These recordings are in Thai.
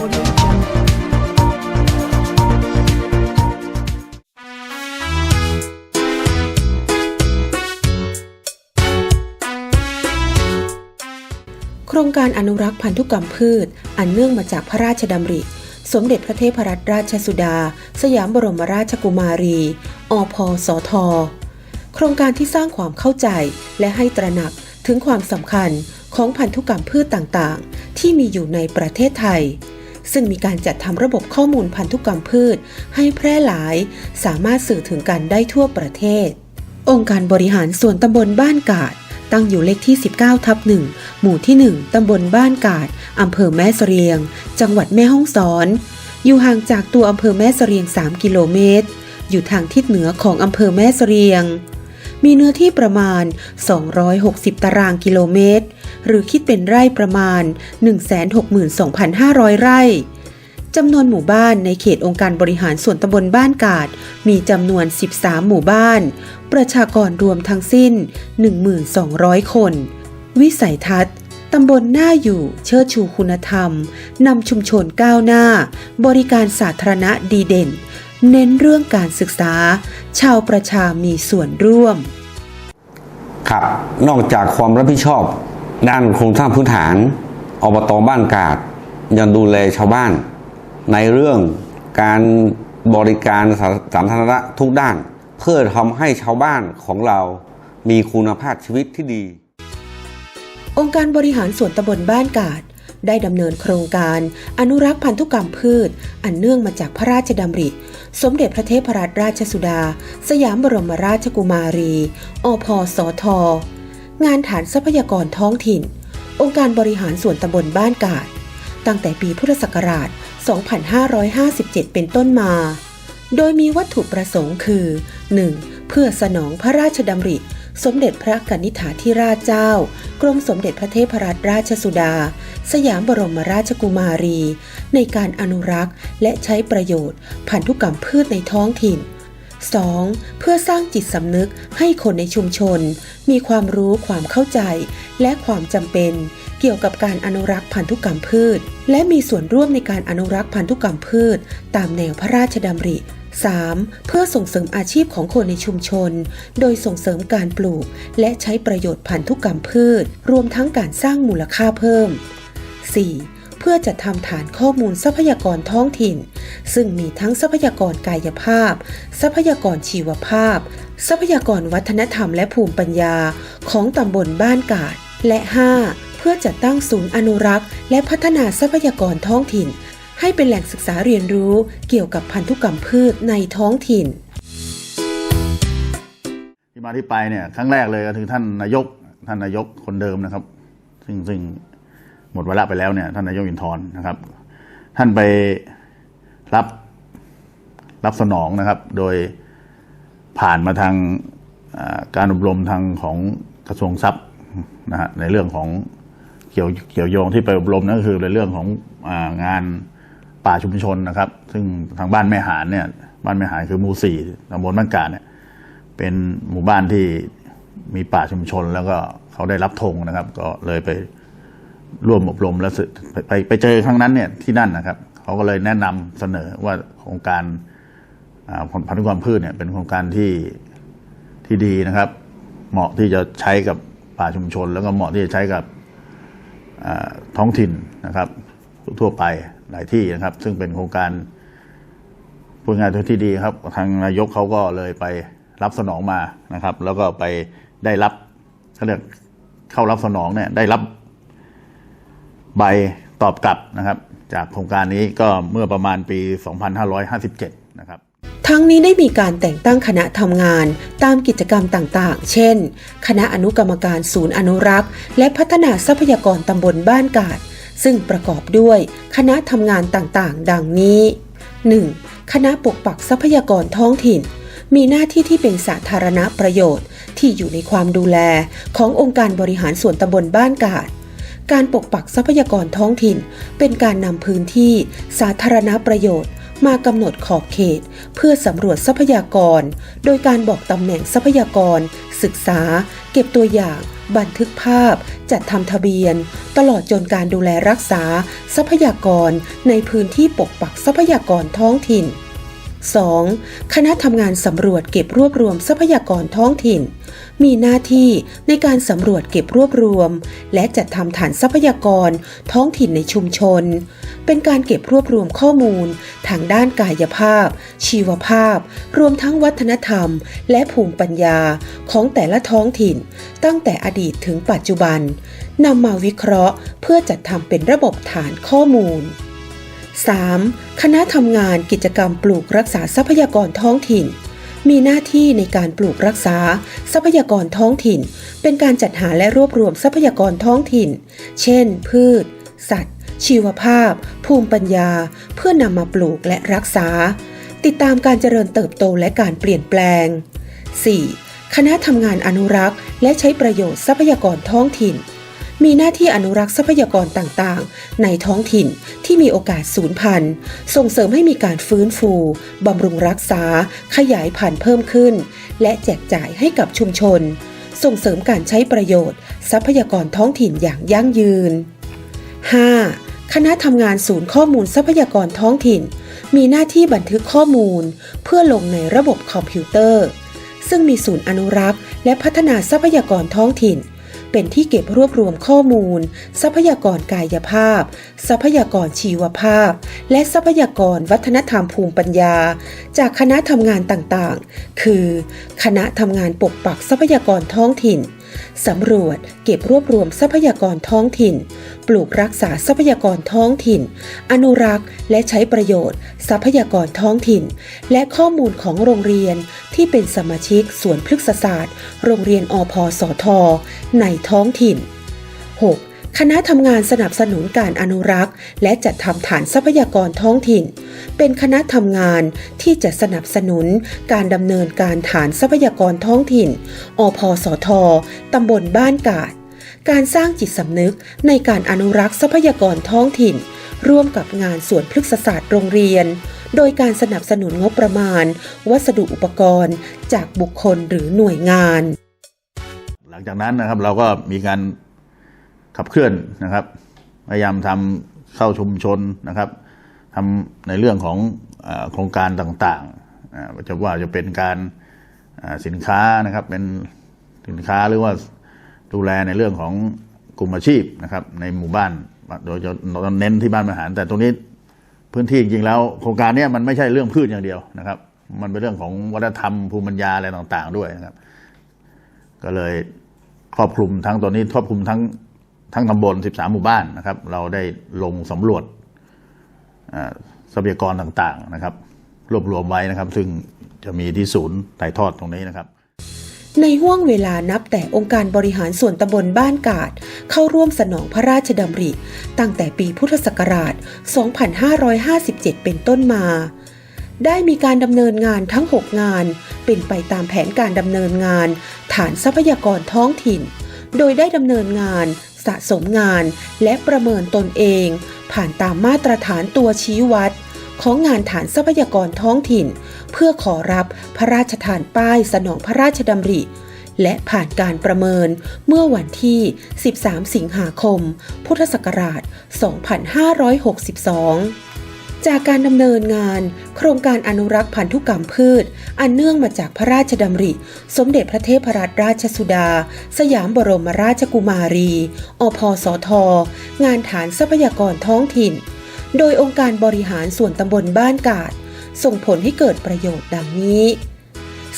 โครงการอนุรักษ์พันธุกรรมพืช อันเนื่องมาจากพระราชดำริ สมเด็จพระเทพรัตนราชสุดา สยามบรมราชกุมารี อพสท โครงการที่สร้างความเข้าใจและให้ตระหนักถึงความสำคัญของพันธุกรรมพืชต่างๆ ที่มีอยู่ในประเทศไทย ซึ่งมีการจัดทำระบบข้อมูลพันธุกรรมพืช ให้แพร่หลาย สามารถสื่อถึงกันได้ทั่วประเทศ องค์การบริหารส่วนตำบลบ้านกาดตั้งอยู่เลขที่ 19 ทับ1หมู่ที่ 1 ตำบลบ้านกาด อำเภอแม่เสรียง จังหวัดแม่ฮ่องสอน อยู่ห่างจากตัวอำเภอแม่เสรียง 3 กิโลเมตร อยู่ทางทิศเหนือของอำเภอแม่เสรียง มีเนื้อที่ประมาณ 260 ตารางกิโลเมตร หรือคิดเป็นไร่ประมาณ 162,500 ไร่จำนวนหมู่บ้านในเขตองค์การบริหารส่วนตำบลบ้านกาด มีจำนวน 13 หมู่บ้าน ประชากรรวมทั้งสิ้น 1,200 คน วิสัยทัศน์ตำบลหน้าอยู่เชิดชูคุณธรรม นำชุมชนก้าวหน้า บริการสาธารณะดีเด่น เน้นเรื่องการศึกษา ชาวประชามีส่วนร่วม ครับ นอกจากความรับผิดชอบ ด้านโครงสร้างพื้นฐานอบตบ้านกาดยังดูแลชาวบ้าน ในเรื่องการบริการสาธารณะทุกด้าน เพื่อทำให้ชาวบ้านของเรามีคุณภาพชีวิตที่ดี องค์การบริหารส่วนตำบลบ้านกาดได้ดำเนินโครงการ อนุรักษ์พันธุกรรมพืช อันเนื่องมาจากพระราชดำริ สมเด็จพระเทพรัตนราชสุดา สยามบรมราชกุมารี อพสท งานฐานทรัพยากรท้องถิ่น องค์การบริหารส่วนตำบลบ้านกาด ตั้งแต่ปีพุทธศักราช 2557 เป็นต้นมา โดยมีวัตถุประสงค์คือ 1. เพื่อสนองพระราชดำริ สมเด็จพระกนิษฐาธิราชเจ้า กรมสมเด็จพระเทพรัตนราชสุดา สยามบรมราชกุมารี ในการอนุรักษ์และใช้ประโยชน์ พันธุกรรมพืชในท้องถิ่น 2. เพื่อสร้างจิตสำนึกให้คนในชุมชน มีความรู้ความเข้าใจ และความจำเป็น เกี่ยวกับการอนุรักษ์พันธุกรรมพืช และมีส่วนร่วมในการอนุรักษ์พันธุกรรมพืช ตามแนวพระราชดำริ 3. เพื่อส่งเสริมอาชีพของคนในชุมชน โดยส่งเสริมการปลูก และใช้ประโยชน์พันธุกรรมพืช รวมทั้งการสร้างมูลค่าเพิ่ม 4. เพื่อจัดทำฐานข้อมูลทรัพยากรท้องถิ่น ซึ่งมีทั้งทรัพยากรกายภาพ ทรัพยากรชีวภาพ ทรัพยากรวัฒนธรรมและภูมิปัญญาของตำบลบ้านกาด และ 5. เพื่อจัดตั้งศูนย์อนุรักษ์ และพัฒนาทรัพยากรท้องถิ่น ให้เป็นแหล่งศึกษาเรียนรู้เกี่ยวกับพันธุกรรมพืชในท้องถิ่นที่มาที่ไปเนี่ยครั้งแรกเลยก็คือท่านนายกท่านนายกคนเดิมนะครับ ซึ่งซึ่ง หมดเวลาไปแล้วเนี่ยท่านนายกอินทร์นะครับ ท่านไปรับรับสนองนะครับ โดยผ่านมาทางการอบรมทางของกระทรวงทรัพย์นะฮะในเรื่องของเกี่ยวเกี่ยวโยงที่ไปอบรมนั่นก็คือในเรื่องของอางานป่าชุมชนนะครับ ซึ่งทางบ้านแม่หานเนี่ย บ้านแม่หานคือหมู่สี่ตำบลบ้านกาดเนี่ย เป็นหมู่บ้านที่มีป่าชุมชน แล้วก็เขาได้รับธงนะครับ ก็เลยไป ร่วมอบรมแล้วสึไปไปเจอครั้งนั้นเนี่ยที่นั่นนะครับเขาก็เลยแนะนำเสนอว่าโครงการพันธุกรรมพืชเนี่ยเป็นโครงการที่ที่ดีนะครับ เหมาะที่จะใช้กับป่าชุมชน แล้วก็เหมาะที่จะใช้กับท้องถิ่นนะครับ ทั่วไปหลายที่นะครับ ซึ่งเป็นโครงการพูดง่ายๆที่ดีครับ ทางนายกเขาก็เลยไปรับสนองมานะครับ แล้วก็ไปได้รับเขาเรียกเข้ารับสนองเนี่ยได้รับ ใบตอบกลับนะครับ จากโครงการนี้ก็เมื่อประมาณปี 2557 นะครับทั้งนี้ได้มีการแต่งตั้งคณะทำงานตามกิจกรรมต่างๆ เช่น คณะอนุกรรมการศูนย์อนุรักษ์ และพัฒนาทรัพยากรตำบลบ้านกาด ซึ่งประกอบด้วยคณะทำงานต่างๆ ดังนี้ 1. คณะปกปักทรัพยากรท้องถิ่น มีหน้าที่ที่เป็นสาธารณประโยชน์ ที่อยู่ในความดูแลขององค์การบริหารส่วนตำบลบ้านกาด การปกปักทรัพยากรท้องถิ่น เป็นการนำพื้นที่สาธารณประโยชน์มากำหนดขอบเขต เพื่อสำรวจทรัพยากร โดยการบอกตำแหน่งทรัพยากร ศึกษา เก็บตัวอย่าง บันทึกภาพ จัดทำทะเบียน ตลอดจนการดูแลรักษา ทรัพยากรในพื้นที่ปกปักทรัพยากรท้องถิ่น 2. คณะทำงานสำรวจเก็บรวบรวมทรัพยากรท้องถิ่น มีหน้าที่ในการสำรวจเก็บรวบรวม และจัดทำฐานทรัพยากรท้องถิ่นในชุมชน เป็นการเก็บรวบรวมข้อมูล ทางด้านกายภาพ ชีวภาพ รวมทั้งวัฒนธรรม และภูมิปัญญาของแต่ละท้องถิ่น ตั้งแต่อดีตถึงปัจจุบันนำมาวิเคราะห์ เพื่อจัดทำเป็นระบบฐานข้อมูล 3. คณะทำงานกิจกรรมปลูกรักษาทรัพยากรท้องถิ่น มีหน้าที่ในการปลูกรักษา ทรัพยากรท้องถิ่น เป็นการจัดหาและรวบรวมทรัพยากรท้องถิ่น เช่น พืช สัตว์ ชีวภาพ ภูมิปัญญา เพื่อนำมาปลูกและรักษา ติดตามการเจริญเติบโตและการเปลี่ยนแปลง 4. คณะทำงานอนุรักษ์ และใช้ประโยชน์ทรัพยากรท้องถิ่น มีหน้าที่อนุรักษ์ทรัพยากรต่างๆ ในท้องถิ่นที่มีโอกาสสูญพันธุ์ ส่งเสริมให้มีการฟื้นฟูบำรุงรักษา ขยายพันธุ์เพิ่มขึ้น และแจกจ่ายให้กับชุมชน ส่งเสริมการใช้ประโยชน์ ทรัพยากรท้องถิ่นอย่างยั่งยืน 5. คณะทำงานศูนย์ข้อมูลทรัพยากรท้องถิ่น มีหน้าที่บันทึกข้อมูล เพื่อลงในระบบคอมพิวเตอร์ ซึ่งมีศูนย์อนุรักษ์ และพัฒนาทรัพยากรท้องถิ่น เป็นที่เก็บรวบรวมข้อมูล ทรัพยากรกายภาพ ทรัพยากรชีวภาพ และทรัพยากรวัฒนธรรมภูมิปัญญา จากคณะทำงานต่างๆ คือ คณะทำงานปกปักทรัพยากรท้องถิ่น สำรวจเก็บรวบรวมทรัพยากรท้องถิ่น ปลูกรักษาทรัพยากรท้องถิ่น อนุรักษ์ และใช้ประโยชน์ ทรัพยากรท้องถิ่น และข้อมูลของโรงเรียนที่เป็นสมาชิกสวนพฤกษศาสตร์ โรงเรียนอพสทในท้องถิ่น 6. คณะทำงานสนับสนุนการอนุรักษ์ และจัดทำฐานทรัพยากรท้องถิ่น เป็นคณะทำงานที่จะสนับสนุนการดำเนินการฐานทรัพยากรท้องถิ่น อพสทตำบลบ้านกาด การสร้างจิตสำนึกในการอนุรักษ์ทรัพยากรท้องถิ่น ร่วมกับงานสวนพฤกษศาสตร์โรงเรียน โดยการสนับสนุนงบประมาณ วัสดุอุปกรณ์ จากบุคคลหรือหน่วยงาน หลังจากนั้นนะครับเราก็มีการ ขับเคลื่อนนะครับ พยายามทำเข้าชุมชนนะครับทำในเรื่องของโครงการต่างๆอ่าจะว่าจะเป็นการสินค้านะครับ เป็นสินค้าหรือว่าดูแลในเรื่องของกลุ่มอาชีพนะครับ ในหมู่บ้าน โดยจะเน้นที่บ้านบริหาร แต่ตรงนี้พื้นที่จริงๆแล้ว โครงการนี้มันไม่ใช่เรื่องพืชอย่างเดียวนะครับ มันเป็นเรื่องของวัฒนธรรมภูมิปัญญาอะไรต่าง ๆ ด้วยนะครับ ก็เลยครอบคลุมทั้งตอนนี้ครอบคลุมทั้ง ทั้งตำบล 13 หมู่บ้านนะครับ เราได้ลงสำรวจอ่าทรัพยากรต่างๆนะครับ รวบรวมไว้นะครับ ซึ่งจะมีที่ศูนย์ถ่ายทอดตรงนี้นะครับ ในห่วงเวลานับแต่องค์การบริหารส่วนตำบลบ้านกาด เข้าร่วมสนองพระราชดำริ ตั้งแต่ปีพุทธศักราช 2557 เป็นต้นมาได้มีการดำเนินงานทั้ง 6 งาน เป็นไปตามแผนการดำเนินงาน ฐานทรัพยากรท้องถิ่น โดยได้ดำเนินงาน สะสมงาน และประเมินตนเอง ผ่านตามมาตรฐานตัวชี้วัด ของงานฐานทรัพยากรท้องถิ่น เพื่อขอรับพระราชทานป้ายสนองพระราชดำริ และผ่านการประเมินเมื่อวันที่ 13 สิงหาคม พุทธศักราช 2562 จากการดำเนินงาน โครงการอนุรักษ์พันธุกรรมพืช อันเนื่องมาจากพระราชดำริ สมเด็จพระเทพรัตนราชสุดา สยามบรมราชกุมารี อพสท งานฐานทรัพยากรท้องถิ่น โดยองค์การบริหารส่วนตำบลบ้านกาด ส่งผลให้เกิดประโยชน์ดังนี้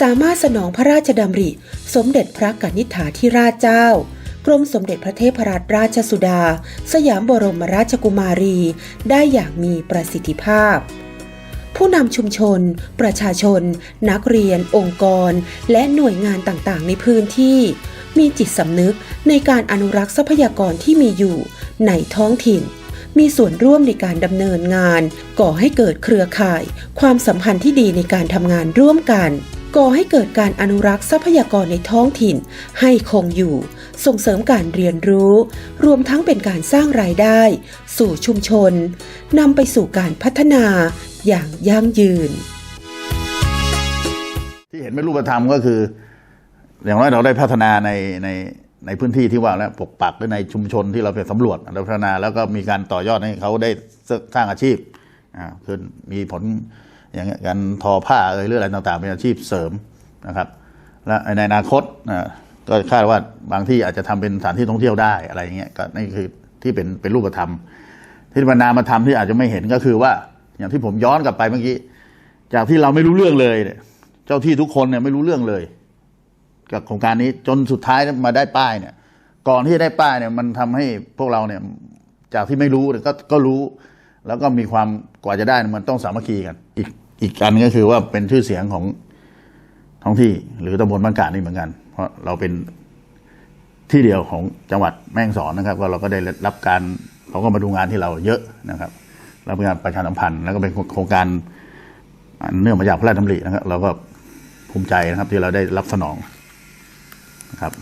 สามารถสนองพระราชดำริ สมเด็จพระกนิษฐาธิราชเจ้า รมสมเด็จพระเทพรัตนราชสุดา สยามบรมราชกุมารี ได้อย่างมีประสิทธิภาพ ผู้นำชุมชน ประชาชน นักเรียน องค์กร และหน่วยงานต่างๆ ในพื้นที่ มีจิตสำนึกในการอนุรักษ์ทรัพยากรที่มีอยู่ในท้องถิ่นมีส่วนร่วมในการดำเนินงาน ก่อให้เกิดเครือข่าย ความสัมพันธ์ที่ดีในการทำงานร่วมกัน ก่อให้เกิดการอนุรักษ์ทรัพยากรในท้องถิ่น ให้คงอยู่ ส่งเสริมการเรียนรู้ รวมทั้งเป็นการสร้างรายได้ สู่ชุมชนนำไปสู่การพัฒนาอย่างยั่งยืน ที่เห็นเป็นรูปธรรมก็คือ อย่างน้อยเราได้พัฒนาในในในพื้นที่ที่ว่าแล้วปกปักหรือในชุมชนที่เราไปสำรวจเราพัฒนาแล้วก็มีการต่อยอดให้เขาได้สร้างอาชีพอ่าคือมีผลอย่างเงี้ยการทอผ้าเอ่ยหรืออะไรต่างๆ เป็นอาชีพเสริมนะครับ และในอนาคตนะ ก็คาดว่าบางที่อาจจะทำเป็นสถานที่ท่องเที่ยวได้อะไรอย่างเงี้ยก็นี่คือที่เป็นเป็นรูปธรรม ที่บรรณามาทำที่อาจจะไม่เห็นก็คือว่า อย่างที่ผมย้อนกลับไปเมื่อกี้จากที่เราไม่รู้เรื่องเลยเนี่ยเจ้าที่ทุกคนเนี่ยไม่รู้เรื่องเลย กับโครงการนี้จนสุดท้ายมาได้ป้ายเนี่ย ก่อนที่จะได้ป้ายเนี่ย มันทำให้พวกเราเนี่ย จากที่ไม่รู้เนี่ยก็ก็รู้ แล้วก็มีความกว่าจะได้มันต้องสามัคคีกัน อีกอีกอันก็คือว่าเป็นชื่อเสียงของท้องที่หรือตำบลบางกาดนี่เหมือนกัน ราะเราเป็นที่เดียวของจังหวัดแม่ฮ่องสอนนะครับ ก็เราก็ได้รับการเขาก็มาดูงานที่เราเยอะนะครับรับงานประชาสัมพันธ์แล้วก็เป็นโครงการเนื่องมาจากพระราชดำรินะครับ เราก็ภูมิใจนะครับที่เราได้รับสนองนะครับ